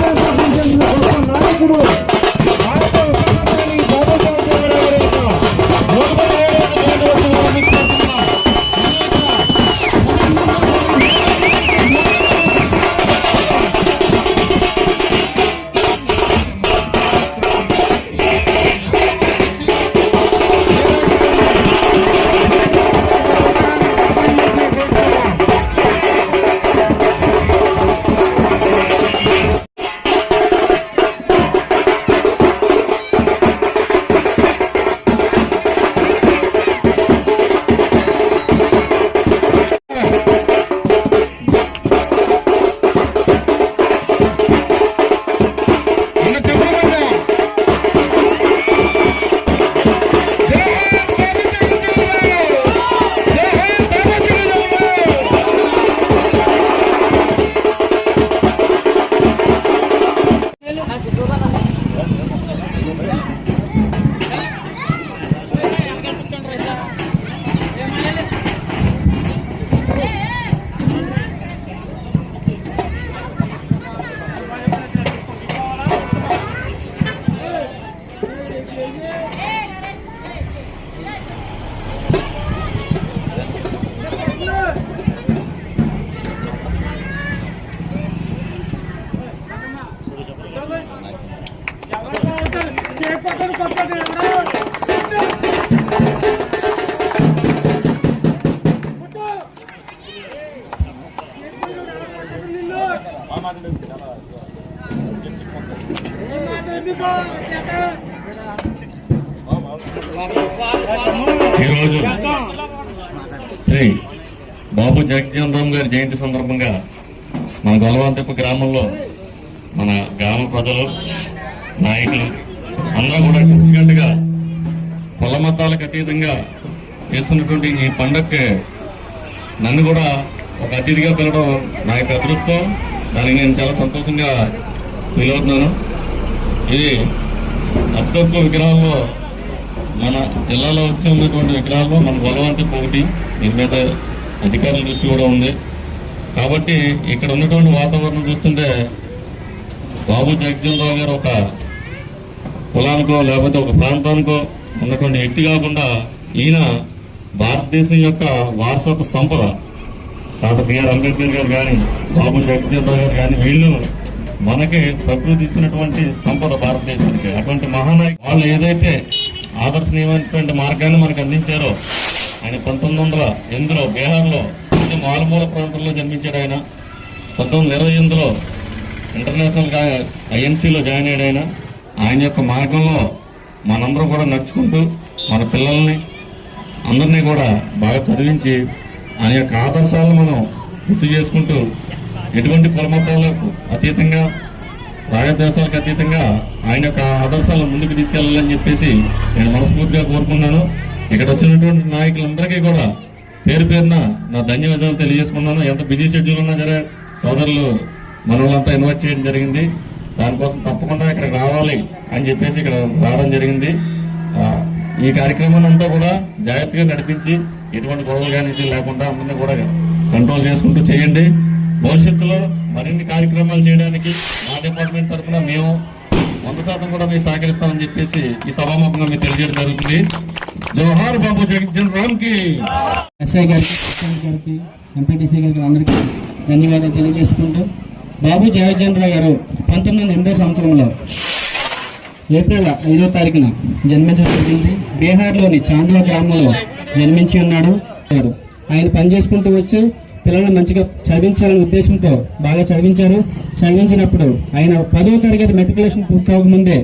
మన జీవితం ఈరోజు శ్రీ బాబు జగజ్జీవన్ రామ్ గారి జయంతి సందర్భంగా మన గొలవంతపు గ్రామంలో మన గ్రామ ప్రజలు నాయకులు అందరూ కూడా కలిసికట్టుగా కుల మతాలకు అతీతంగా చేస్తున్నటువంటి ఈ పండగకి నన్ను కూడా ఒక అతిథిగా పిలవడం నా యొక్క అదృష్టం. దానికి నేను చాలా సంతోషంగా ఫీల్ అవుతున్నాను. ఇది అతి విగ్రహాల్లో మన జిల్లాలో వచ్చి ఉన్నటువంటి విగ్రహాల్లో మన బలవంతం ఒకటి దీని మీద అధికారుల దృష్టి కూడా ఉంది. కాబట్టి ఇక్కడ ఉన్నటువంటి వాతావరణం చూస్తుంటే బాబు జగజీవన్ రావు గారు ఒక కులానికో లేకపోతే ఒక ప్రాంతానికో ఉన్నటువంటి వ్యక్తి కాకుండా ఈయన భారతదేశం యొక్క వారసత్వ సంపద. డాక్టర్ బిఆర్ అంబేద్కర్ గారు కానీ బాబు జగజీవన్ గారు కానీ వీళ్ళు మనకి ప్రకృతి ఇచ్చినటువంటి సంపద భారతదేశానికి. అటువంటి మహానాయకు వాళ్ళు ఏదైతే ఆదర్శనీయమైనటువంటి మార్గాన్ని మనకు అందించారో ఆయన పంతొమ్మిది వందల ఎనిమిదిలో బీహార్లో మారుమూల ప్రాంతంలో జన్మించాడు ఆయన. పంతొమ్మిది వందల ఇరవై ఎనిమిదిలో ఇంటర్నేషనల్ ఐఎన్సీలో జాయిన్ అయ్యాడు ఆయన. ఆయన యొక్క మార్గంలో మనందరం కూడా నడుచుకుంటూ మన పిల్లల్ని అందరినీ కూడా బాగా చదివించి ఆయన యొక్క ఆదర్శాలను మనం గుర్తు చేసుకుంటూ ఎటువంటి కులమతాలకు అతీతంగా రాగద్వేషాలకు అతీతంగా ఆయన యొక్క ఆదర్శాలను ముందుకు తీసుకెళ్ళాలని చెప్పేసి నేను మనస్ఫూర్తిగా కోరుకున్నాను. ఇక్కడ వచ్చినటువంటి నాయకులందరికీ కూడా పేరు పేరున నా ధన్యవాదాలు తెలియజేసుకున్నాను. ఎంత బిజీ షెడ్యూల్ ఉన్నా సరే సోదరులు మన అంతా ఇన్వైట్ చేయడం జరిగింది. దానికోసం తప్పకుండా ఇక్కడ రావాలి అని చెప్పేసి ఇక్కడ రావడం జరిగింది. ఈ కార్యక్రమాన్ని అంతా కూడా జాగ్రత్తగా నడిపించి ఎటువంటి గొడవలు కానీ లేకుండా అందరినీ కూడా కంట్రోల్ చేసుకుంటూ చేయండి. భవిష్యత్తులో మరిన్ని కార్యక్రమాలు చేయడానికి మా డిపార్ట్మెంట్ తరఫున మేము వంద శాతం కూడా మీరు సహకరిస్తామని చెప్పేసి ఈ సభాముఖంగా మీరు తెలియజేయడం జరుగుతుంది. జవహర్ బాబు జగన్ రామ్కి ఎస్ఐ గారికి ఎస్ఐ గారికి ఎంపీటీసీ గారికి అందరికీ ధన్యవాదాలు తెలియజేసుకుంటూ బాబు జయచంద్ర గారు పంతొమ్మిది వందల ఎనభై సంవత్సరంలో ఏప్రిల్ ఐదో తారీఖున జన్మించడం జరిగింది బీహార్లోని చాంద్వా గ్రామంలో జన్మించి ఉన్నాడు ఆయన పని చేసుకుంటూ వచ్చి పిల్లల్ని మంచిగా చదివించాలనే ఉద్దేశంతో బాగా చదివించారు. చదివించినప్పుడు ఆయన పదో తరగతి మెట్రికులేషన్ పూర్తవకముందే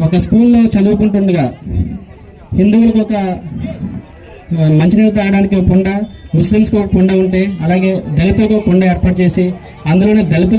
ఒక స్కూల్లో చదువుకుంటుండగా హిందువులకు ఒక మంచినీరు మంచినీళ్ళు తాగడానికి కుండ ముస్లిమ్స్కి ఒక కుండ ఉంటే అలాగే దళితులకు కుండ ఏర్పాటు చేసి అందులోనే దళితులు